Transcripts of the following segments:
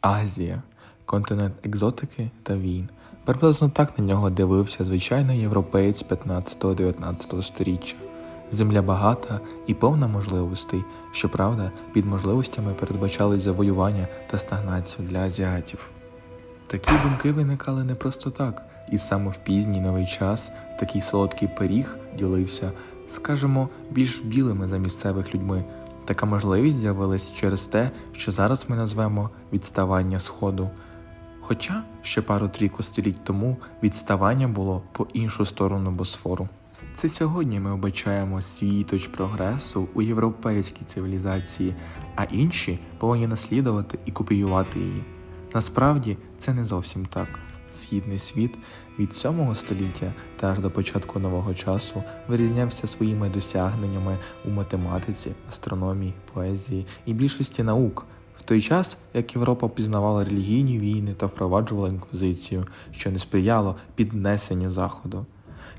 Азія континент екзотики та війн. Приблизно так на нього дивився звичайний європеєць 15-19 століття. Земля багата і повна можливостей, щоправда, під можливостями передбачались завоювання та стагнацію для азіатів. Такі думки виникали не просто так, і саме в пізній новий час такий солодкий пиріг ділився, скажімо, більш білими за місцевих людьми. Така можливість з'явилась через те, що зараз ми назвемо відставання Сходу. Хоча ще пару-трійку століть тому відставання було по іншу сторону Босфору. Це сьогодні ми обачаємо світоч прогресу у європейській цивілізації, а інші повинні наслідувати і копіювати її. Насправді це не зовсім так. Східний світ від 7 століття та аж до початку нового часу вирізнявся своїми досягненнями у математиці, астрономії, поезії і більшості наук, в той час як Європа пізнавала релігійні війни та впроваджувала інквізицію, що не сприяло піднесенню заходу.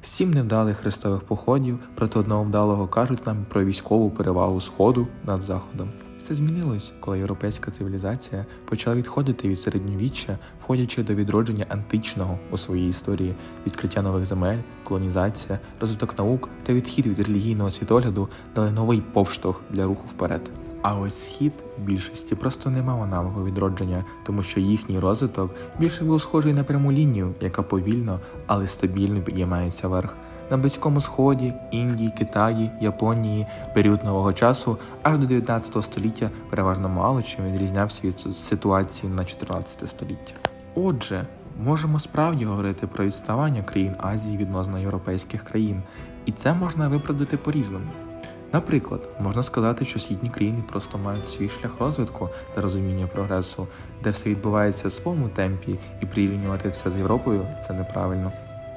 Сім невдалих хрестових походів проти одного вдалого кажуть нам про військову перевагу Сходу над Заходом. Це змінилось, коли європейська цивілізація почала відходити від середньовіччя, входячи до відродження античного у своїй історії, відкриття нових земель, колонізація, розвиток наук та відхід від релігійного світогляду дали новий повштовх для руху вперед. А ось схід в більшості просто не мав аналогу відродження, тому що їхній розвиток більше був схожий на пряму лінію, яка повільно, але стабільно підіймається вверх. На Близькому Сході, Індії, Китаї, Японії період нового часу аж до 19 століття переважно мало чим відрізнявся від ситуації на 14 століття. Отже, можемо справді говорити про відставання країн Азії відносно європейських країн, і це можна виправдати по-різному. Наприклад, можна сказати, що східні країни просто мають свій шлях розвитку та розуміння прогресу, де все відбувається в своєму темпі, і прирівнювати все з Європою це неправильно.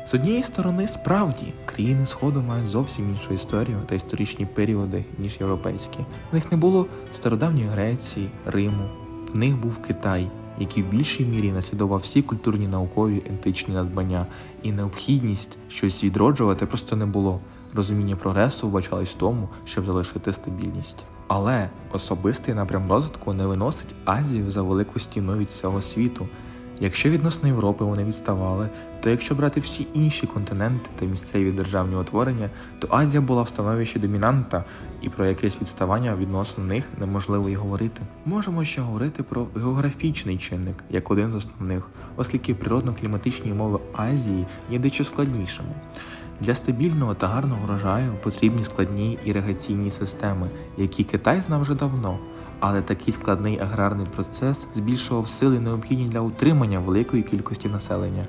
З однієї сторони, справді, країни Сходу мають зовсім іншу історію та історичні періоди, ніж європейські. В них не було стародавньої Греції, Риму, в них був Китай, який в більшій мірі наслідував всі культурні наукові античні надбання, і необхідність щось відроджувати просто не було. Розуміння прогресу вбачалось в тому, щоб залишити стабільність. Але особистий напрям розвитку не виносить Азію за велику стіну від всього світу. Якщо відносно Європи вони відставали, то якщо брати всі інші континенти та місцеві державні утворення, то Азія була в становищі домінанта, і про якесь відставання відносно них неможливо й говорити. Можемо ще говорити про географічний чинник як один з основних, оскільки природно-кліматичні умови Азії є дещо складнішими. Для стабільного та гарного врожаю потрібні складні іригаційні системи, які Китай знав вже давно. Але такий складний аграрний процес збільшував сили необхідні для утримання великої кількості населення.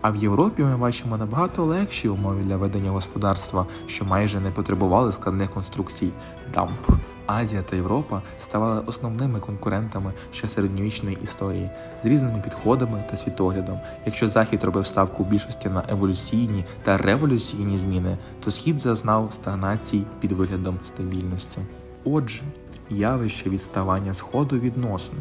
А в Європі ми бачимо набагато легші умови для ведення господарства, що майже не потребували складних конструкцій дамп. Азія та Європа ставали основними конкурентами ще середньовічної історії з різними підходами та світоглядом. Якщо Захід робив ставку більшості на еволюційні та революційні зміни, то схід зазнав стагнації під виглядом стабільності. Отже, явище відставання Сходу відносне.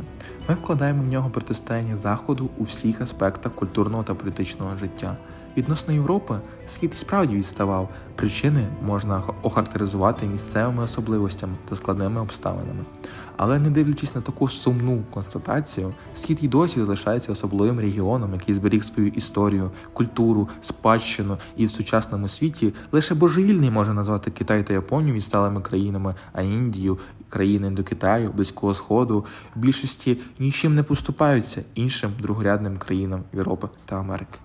Ми вкладаємо в нього протистояння Заходу у всіх аспектах культурного та політичного життя. Відносно Європи, схід справді відставав. Причини можна охарактеризувати місцевими особливостями та складними обставинами. Але не дивлячись на таку сумну констатацію, схід і досі залишається особливим регіоном, який зберіг свою історію, культуру, спадщину і в сучасному світі лише божевільний може назвати Китай та Японію відсталими країнами, а Індію, країни до Китаю, Близького Сходу в більшості нічим не поступаються іншим другорядним країнам Європи та Америки.